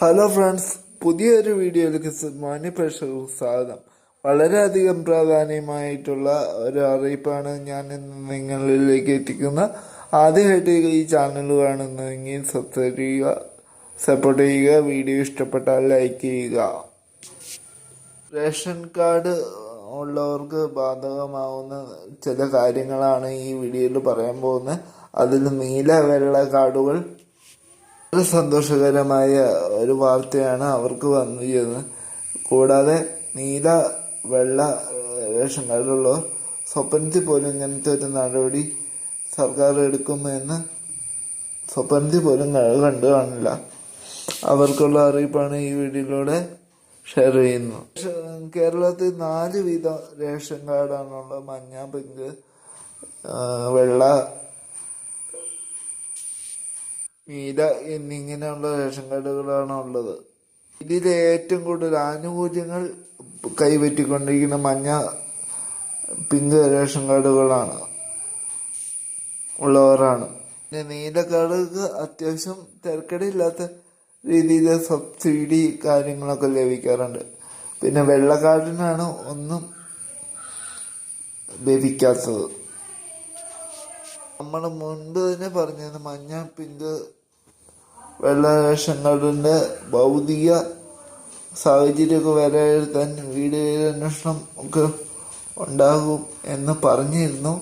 Hello friends പുതിയൊരു വീഡിയോയിലേക്ക് മാന്യ മാന്യപ്രേക്ഷകർക്ക് സ്വാഗതം. വളരെയധികം പ്രാധാന്യമായിട്ടുള്ള ഒരു അറിയിപ്പാണ് ഞാൻ ഇന്ന് നിങ്ങളിലേക്ക് എത്തിക്കുന്നത്. ആദ്യമായിട്ട് ഈ ചാനൽ കാണുന്നതെങ്കിൽ സബ്സ്ക്രൈബ് ചെയ്യുക സപ്പോർട്ട് ചെയ്യുക വീഡിയോ ഇഷ്ടപ്പെട്ടാൽ ലൈക്ക് ചെയ്യുക. റേഷൻ കാർഡ് ഉള്ളവർക്ക് ബാധകമാവുന്ന ചില കാര്യങ്ങളാണ് ഈ വീഡിയോയിൽ പറയാൻ പോകുന്നത്. അതിൽ നീല വെള്ള കാർഡുകൾ വളരെ സന്തോഷകരമായ ഒരു വാർത്തയാണ് അവർക്ക് വന്നിരുന്നത് കൂടാതെ നീല വെള്ള റേഷൻ കാർഡുള്ളവർ സ്വപ്നത്തിൽ പോലും ഇങ്ങനത്തെ ഒരു നടപടി സർക്കാർ എടുക്കുമെന്ന് സ്വപ്നത്തിൽ പോലും കണ്ടു കാണില്ല. അവർക്കുള്ള അറിയിപ്പാണ് ഈ വീഡിയോയിലൂടെ ഷെയർ ചെയ്യുന്നത്. റേഷൻ- കേരളത്തിൽ നാല് വിധ റേഷൻ കാർഡാണുള്ളത് മഞ്ഞ പിങ്ക് വെള്ള നീല എന്നിങ്ങനെയുള്ള റേഷൻ കാർഡുകളാണ് ഉള്ളത്. ഇതിൽ ഏറ്റവും കൂടുതൽ ആനുകൂല്യങ്ങൾ കൈപറ്റിക്കൊണ്ടിരിക്കുന്ന മഞ്ഞ പിങ്ക് റേഷൻ കാർഡുകളാണ് ഉള്ളവരാണ്. പിന്നെ നീല കാർഡുകൾക്ക് അത്യാവശ്യം തിരക്കടില്ലാത്ത രീതിയിൽ സബ്സിഡി കാര്യങ്ങളൊക്കെ ലഭിക്കാറുണ്ട്. പിന്നെ വെള്ള കാർഡിനാണ് ഒന്നും ലഭിക്കാത്തത്. നമ്മൾ മുൻപ് തന്നെ പറഞ്ഞത് മഞ്ഞ പിങ്ക് വെള്ള റേഷൻ കാർഡിന്റെ ഭൗതിക സാഹചര്യമൊക്കെ വിലയിരുത്താൻ വീട് അന്വേഷണം ഒക്കെ ഉണ്ടാകും എന്ന് പറഞ്ഞിരുന്നു.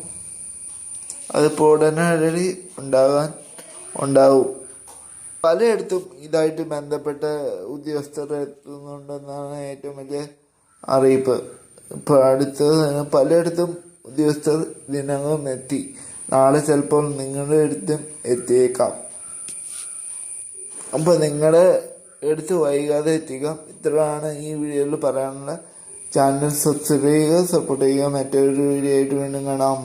അതിപ്പോൾ ഉടനടി ഉണ്ടാകാൻ ഉണ്ടാവും. പലയിടത്തും ഇതായിട്ട് ബന്ധപ്പെട്ട ഉദ്യോഗസ്ഥർ എത്തുന്നുണ്ടെന്നാണ് ഏറ്റവും വലിയ അറിയിപ്പ്. ഇപ്പോൾ അടുത്ത് പലയിടത്തും ഉദ്യോഗസ്ഥർ ഇതിനകം എത്തി. നാളെ ചിലപ്പോൾ നിങ്ങളുടെ അടുത്തും എത്തിയേക്കാം. അപ്പോൾ നിങ്ങൾ എടുത്ത് വൈകാതെ എത്തിക്കാം ഇത്രയാണ് ഈ വീഡിയോയിൽ പറയാനുള്ള. ചാനൽ സബ്സ്ക്രൈബ് ചെയ്യുക സപ്പോർട്ട് ചെയ്യുക. മറ്റൊരു വീഡിയോ ആയിട്ട് വീണ്ടും കാണാം.